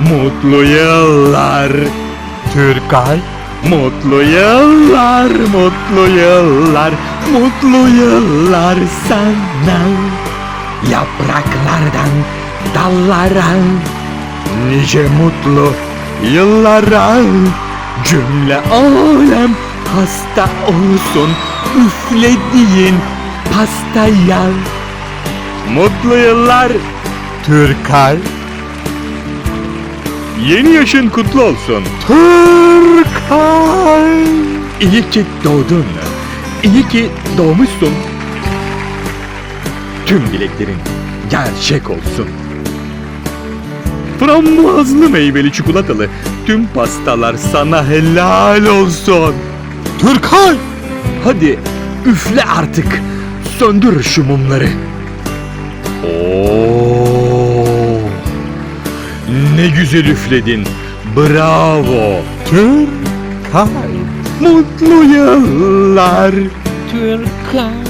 Mutlu yıllar. Türkay. Mutlu yıllar, mutlu yıllar, mutlu yıllar sana Yapraklardan dallara Nice mutlu yıllara Cümle alem hasta olsun Üflediğin pastaya. Mutlu yıllar. Türkay Yeni yaşın kutlu olsun Türkay İyi ki doğdun İyi ki doğmuşsun Tüm dileklerin gerçek olsun Frambuazlı meyveli çikolatalı tüm pastalar sana helal olsun. Türkay! Hadi üfle artık. Söndür şu mumları. Oo! Ne güzel üfledin. Bravo. Türkay. Mutlu yıllar. Türkan.